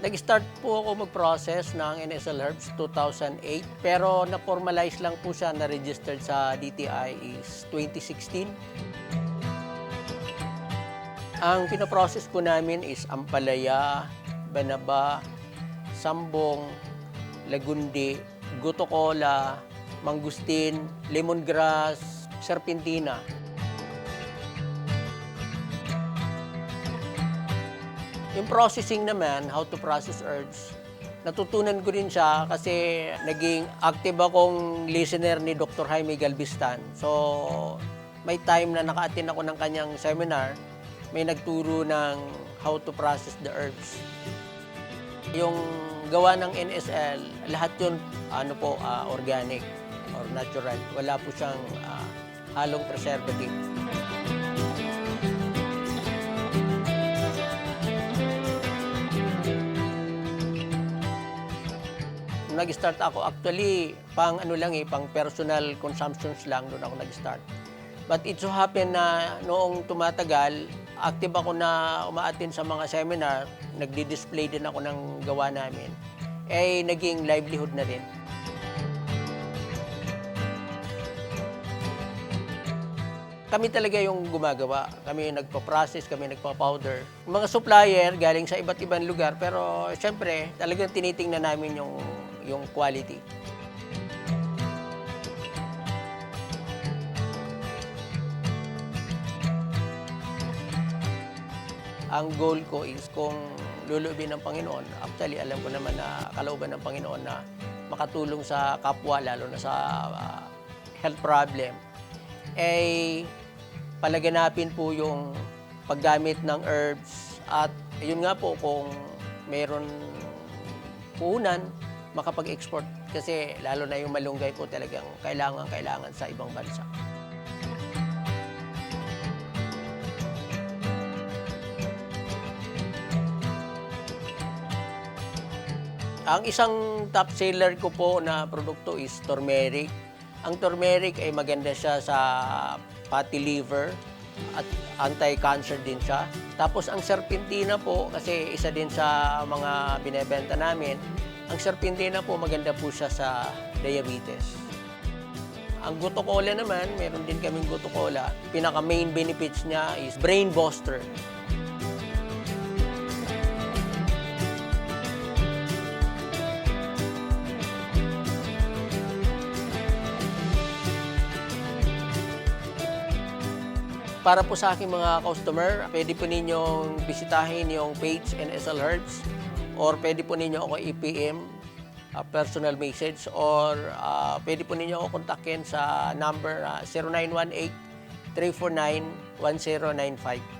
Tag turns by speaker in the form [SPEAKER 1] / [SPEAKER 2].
[SPEAKER 1] Nag-start po ako mag-process ng NSL Herbs 2008 pero na-formalize lang po siya na registered sa DTI is 2016. Ang pinoprocess po namin is ampalaya, banaba, sambong, lagundi, gutokola, mangustin, lemongrass, serpentina. Yung processing naman, how to process herbs, natutunan ko rin siya kasi naging active akong listener ni Dr. Jaime Galvestan. So, may time na naka-attend ako ng kanyang seminar, may nagturo ng how to process the herbs. Yung gawa ng NSL, lahat yun ano po, ah, organic or natural. Wala po siyang ah, halong preservative. Nag-start ako, actually, pang ano lang eh, pang personal consumptions lang doon ako nag-start. But it so happen na noong tumatagal, active ako na umaattend sa mga seminar, nagdi-display din ako ng gawa namin, eh naging livelihood na rin. Kami talaga yung gumagawa. Kami yung nagpa-process, kami nagpa-powder. Mga supplier galing sa iba't ibang lugar, pero syempre, talagang tinitingnan namin yung, yung quality. Ang goal ko is kung luluubin ng Panginoon, actually alam ko naman na kalooban ng Panginoon na makatulong sa kapwa, lalo na sa ah, health problem, ay palaganapin po yung paggamit ng herbs at yun nga po kung meron puhunan, makapag-export kasi lalo na yung malunggay po talagang kailangan kailangan sa ibang bansa. Ang isang top seller ko po na produkto is turmeric. Ang turmeric ay maganda siya sa fatty liver at anti-cancer din siya. Tapos ang serpentina po, kasi isa din sa mga binebenta namin, ang serpentina po maganda po siya sa diabetes. Ang gutokola naman, meron din kaming gutokola. Pinaka main benefits niya is brain buster. Para po sa aking mga customer, pwede po ninyong bisitahin yung page NSL Herbs or pwede po ninyo ako i-PM uh, personal message or uh, pwede po ninyo ako kontakin sa number uh, 0918 349 1095.